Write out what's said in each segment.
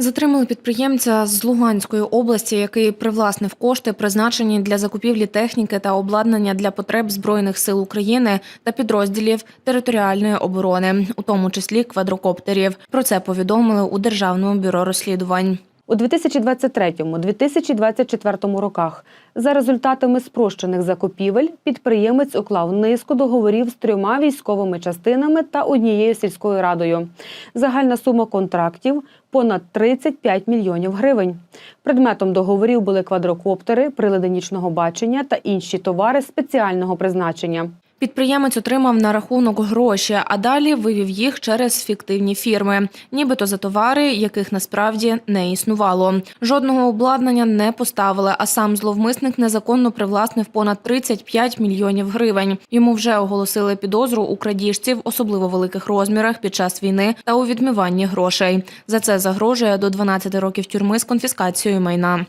Затримали підприємця з Луганської області, який привласнив кошти, призначені для закупівлі техніки та обладнання для потреб збройних сил України та підрозділів територіальної оборони, у тому числі квадрокоптерів. Про це повідомили у Державному бюро розслідувань. У 2023-2024 роках за результатами спрощених закупівель підприємець уклав низку договорів з трьома військовими частинами та однією сільською радою. Загальна сума контрактів понад 35 мільйонів гривень. Предметом договорів були квадрокоптери, прилади нічного бачення та інші товари спеціального призначення. Підприємець отримав на рахунок гроші, а далі вивів їх через фіктивні фірми, нібито за товари, яких насправді не існувало. Жодного обладнання не поставили, а сам зловмисник незаконно привласнив понад 35 мільйонів гривень. Йому вже оголосили підозру у крадіжці в особливо великих розмірах під час війни та у відмиванні грошей. За це загрожує до 12 років тюрми з конфіскацією майна.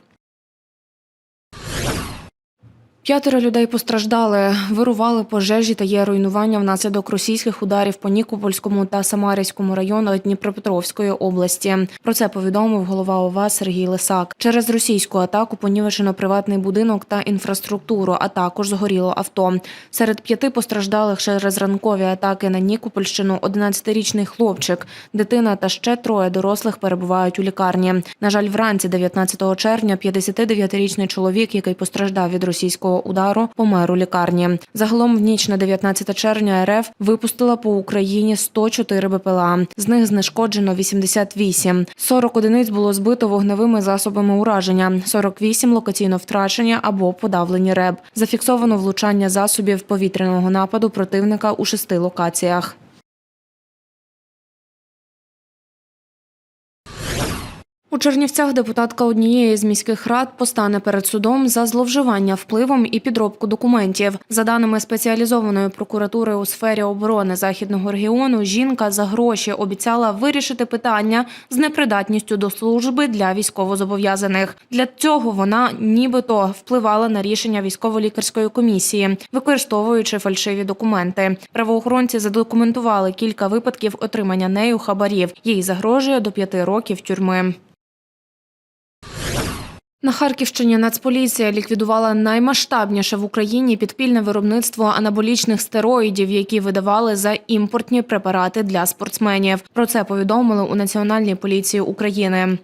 П'ятеро людей постраждали, вирували пожежі та є руйнування внаслідок російських ударів по Нікопольському та Самарівському району Дніпропетровської області. Про це повідомив голова ОВА Сергій Лисак. Через російську атаку понівечено приватний будинок та інфраструктуру, а також згоріло авто. Серед п'яти постраждалих через ранкові атаки на Нікопольщину 11-річний хлопчик, дитина та ще троє дорослих перебувають у лікарні. На жаль, вранці 19 червня 59-річний чоловік, який постраждав від російського удару, помер у лікарні. Загалом в ніч на 19 червня РФ випустила по Україні 104 БПЛА. З них знешкоджено 88. 40 одиниць було збито вогневими засобами ураження, 48 локаційно втрачені або подавлені РЕБ. Зафіксовано влучання засобів повітряного нападу противника у шести локаціях. У Чернівцях депутатка однієї з міських рад постане перед судом за зловживання впливом і підробку документів. За даними спеціалізованої прокуратури у сфері оборони західного регіону, жінка за гроші обіцяла вирішити питання з непридатністю до служби для військовозобов'язаних. Для цього вона нібито впливала на рішення військово-лікарської комісії, використовуючи фальшиві документи. Правоохоронці задокументували кілька випадків отримання нею хабарів. Їй загрожує до п'яти років тюрми. На Харківщині Нацполіція ліквідувала наймасштабніше в Україні підпільне виробництво анаболічних стероїдів, які видавали за імпортні препарати для спортсменів. Про це повідомили у Національній поліції України.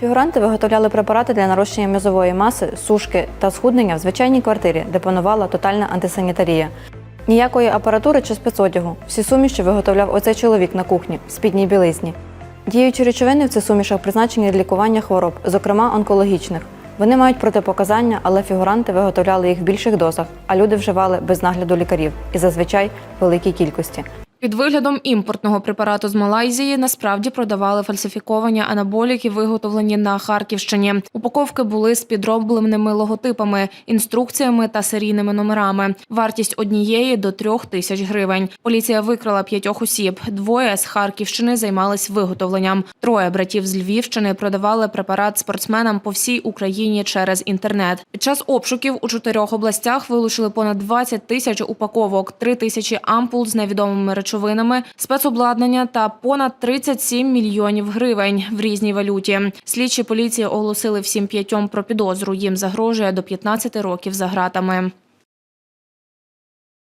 Фігуранти виготовляли препарати для нарощення м'язової маси, сушки та схуднення в звичайній квартирі, де панувала тотальна антисанітарія. Ніякої апаратури чи спецодягу. Всі суміші виготовляв оцей чоловік на кухні в спідній білизні. Діючі речовини в цих сумішах призначені для лікування хвороб, зокрема онкологічних. Вони мають протипоказання, але фігуранти виготовляли їх в більших дозах, а люди вживали без нагляду лікарів і зазвичай в великій кількості. Під виглядом імпортного препарату з Малайзії насправді продавали фальсифіковані анаболіки, виготовлені на Харківщині. Упаковки були з підробленими логотипами, інструкціями та серійними номерами. Вартість однієї до трьох тисяч гривень. Поліція викрила п'ятьох осіб. Двоє з Харківщини займались виготовленням. Троє братів з Львівщини продавали препарат спортсменам по всій Україні через інтернет. Під час обшуків у чотирьох областях вилучили понад 20 тисяч упаковок, 3 тисячі ампул з невідомими речовинами, спецобладнання та понад 37 мільйонів гривень в різній валюті. Слідчі поліції оголосили всім п'ятьом про підозру. Їм загрожує до 15 років за гратами.